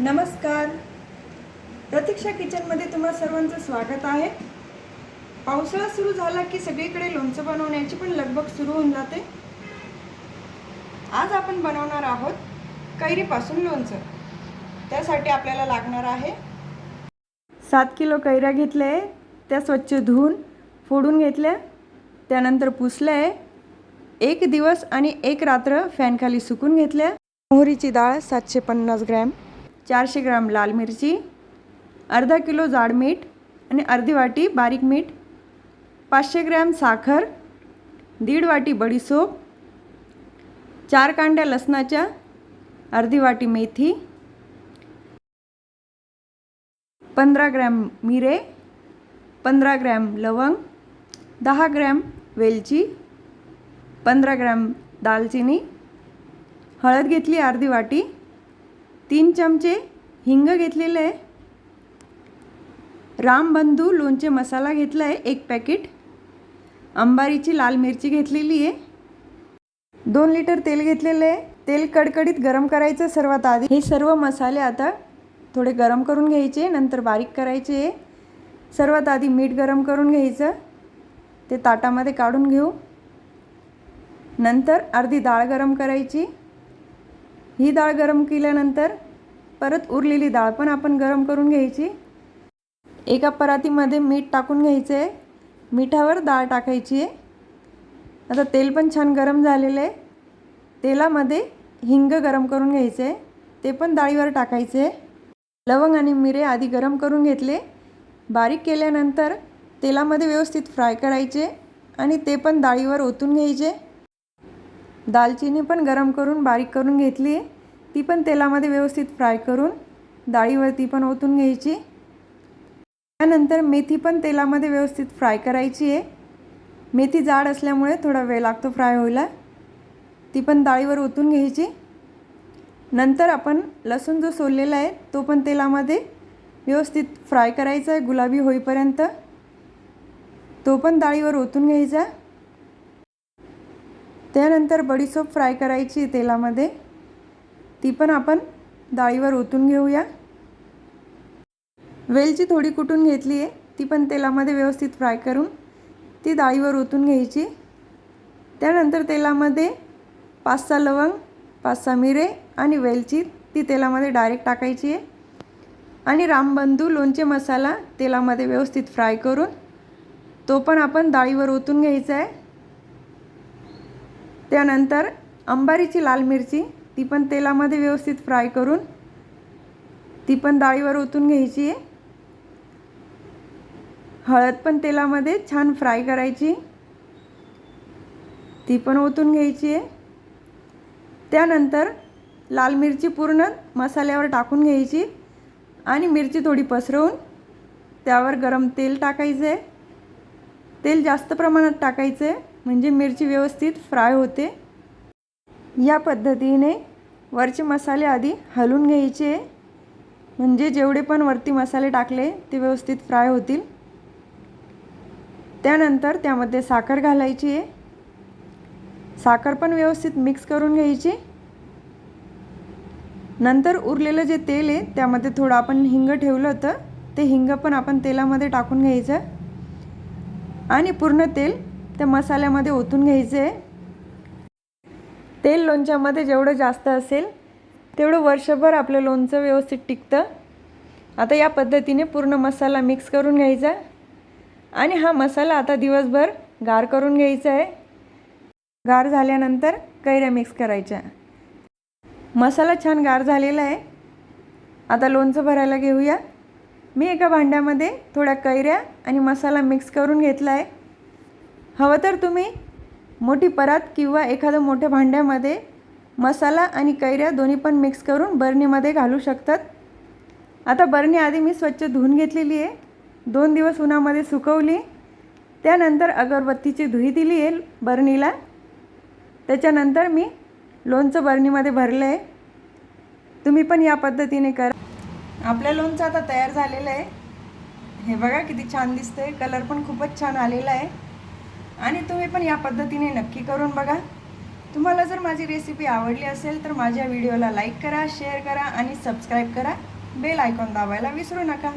नमस्कार. प्रतीक्षा किचनमध्ये तुम्हा सर्वांचं स्वागत आहे. पावसाळा सुरू झाला की सगळीकडे लोणचं बनवण्याची पण लगबग सुरू होऊन जाते. आज आपण बनवणार आहोत कैरीपासून लोणचं. त्यासाठी आपल्याला लागणार आहे सात किलो कैऱ्या घेतल्या आहे त्या स्वच्छ धुवून फोडून घेतल्या त्यानंतर पुसल्या आहे एक दिवस आणि एक रात्र फॅनखाली सुकून घेतल्या. मोहरीची डाळ सातशे पन्नास ग्रॅम चारशे ग्राम लाल मिरची अर्धा किलो जाड मीठ आणि अर्धी वाटी बारीक मीठ पाचशे ग्रॅम साखर दीड वाटी बडीसोप चार कांड्या लसणाच्या अर्धी वाटी मेथी पंधरा ग्रॅम मिरे पंधरा ग्रॅम लवंग दहा ग्रॅम वेलची पंधरा ग्रॅम दालचिनी हळद घेतली अर्धी वाटी तीन चमचे हिंग घेतलेलं आहे. रामबंधू लोणचे मसाला घेतला आहे एक पॅकेट. अंबारीची लाल मिरची घेतलेली आहे. दोन लिटर तेल घेतलेलं आहे. तेल कडकडीत गरम करायचं सर्वात आधी. हे सर्व मसाले आता थोडे गरम करून घ्यायचे नंतर बारीक करायचे सर्वात आधी मीठ गरम करून घ्यायचं. ते ताटामध्ये काढून घेऊ. नंतर अर्धी डाळ गरम करायची. ही डाळ गरम केल्यानंतर परत उरलेली डाळ पण आपण गरम करून घ्यायची. एका परातीमध्ये मीठ टाकून घ्यायचं. आहे मिठावर डाळ टाकायची. आहे आता तेल पण छान गरम झालेलं. आहे तेलामध्ये हिंग गरम करून घ्यायचं. आहे ते पण डाळीवर टाकायचे. आहे लवंग आणि मिरे आधी गरम करून घेतले. बारीक केल्यानंतर तेलामध्ये व्यवस्थित फ्राय करायचे आणि ते पण डाळीवर ओतून घ्यायचे. दालचिनी पण गरम करून बारीक करून घेतली. ती पण तेलामध्ये व्यवस्थित फ्राय करून डाळीवरती पण ओतून घ्यायची. त्यानंतर मेथी पण तेलामध्ये व्यवस्थित फ्राय करायची आहे. मेथी जाड असल्यामुळे थोडा वेळ लागतो फ्राय व्हायला. ती पण डाळीवर ओतून घ्यायची. नंतर आपण लसूण जो सोललेला आहे तो पण तेलामध्ये व्यवस्थित फ्राय करायचा आहे गुलाबी होईपर्यंत. तो पण डाळीवर ओतून घ्यायचा. त्यानंतर बडीसोप फ्राय करायची तेलामध्ये. ती पण आपण डाळीवर ओतून घेऊया. वेलची थोडी कुटून घेतली आहे ती पण तेलामध्ये व्यवस्थित फ्राय करून ती डाळीवर ओतून घ्यायची. त्यानंतर तेलामध्ये पाच सहा लवंग पाच सहा मिरे आणि वेलची ती तेलामध्ये डायरेक्ट टाकायची आहे. आणि रामबंधू लोणचे मसाला तेलामध्ये व्यवस्थित फ्राय करून तो पण आपण डाळीवर ओतून घ्यायचा आहे. त्यानंतर अंबारीची लाल मिरची ती पण तेलामध्ये व्यवस्थित फ्राय करून ती पण डाळीवर ओतून घ्यायची आहे. हळद पण तेलामध्ये छान फ्राय करायची. ती पण ओतून घ्यायची आहे. त्यानंतर लाल मिरची पूर्ण मसाल्यावर टाकून घ्यायची आणि मिरची थोडी पसरवून त्यावर गरम तेल टाकायचं आहे तेल जास्त प्रमाणात टाकायचं आहे म्हणजे मिरची व्यवस्थित फ्राय होते. या पद्धतीने वरचे मसाले आधी हलवून घ्यायचे. म्हणजे जेवढे पण वरती मसाले टाकले ते व्यवस्थित फ्राय होतील. त्यानंतर त्यामध्ये साखर घालायची. आहे साखर पण व्यवस्थित मिक्स करून घ्यायची. नंतर उरलेलं जे तेल आहे त्यामध्ये थोडं आपण हिंग ठेवलं होतं ते हिंग पण आपण तेलामध्ये टाकून घ्यायचं. आणि पूर्ण तेल त्या मसाल्यामध्ये ओतून घ्यायचं. आहे तेल लोणच्यामध्ये जेवढं जास्त असेल तेवढं वर्षभर आपलं लोणचं व्यवस्थित टिकतं. आता या पद्धतीने पूर्ण मसाला मिक्स करून घ्यायचा आणि हा मसाला आता दिवसभर गार करून घ्यायचा आहे. गार झाल्यानंतर कैऱ्या मिक्स करायच्या. मसाला छान गार झालेला आहे. आता लोणचं भरायला घेऊया. मी एका भांड्यामध्ये थोड्या कैऱ्या आणि मसाला मिक्स करून घेतला आहे. हवं तर तुम्ही मोठी परात किंवा एखादं मोठ्या भांड्यामध्ये मसाला आणि कैऱ्या दोन्ही पण मिक्स करून बरणीमध्ये घालू शकतात. आता बरणी आधी मी स्वच्छ धुवून घेतलेली आहे. दोन दिवस उन्हामध्ये सुकवली. त्यानंतर अगरबत्तीची धुई दिली आहे बरणीला. त्याच्यानंतर मी लोणचं बरणीमध्ये भरलं आहे. तुम्ही पण या पद्धतीने करा. आपल्या लोणचं आता तयार झालेलं आहे. हे बघा किती छान दिसतंय. कलर पण खूपच छान आलेला आहे. आणि तुम्ही पण या पद्धतीने नक्की करून बघा. तुम्हाला जर माझी रेसिपी आवडली असेल तर माझ्या व्हिडिओला लाईक करा शेअर करा आणि सबस्क्राईब करा. बेल आयकॉन दाबायला विसरू नका.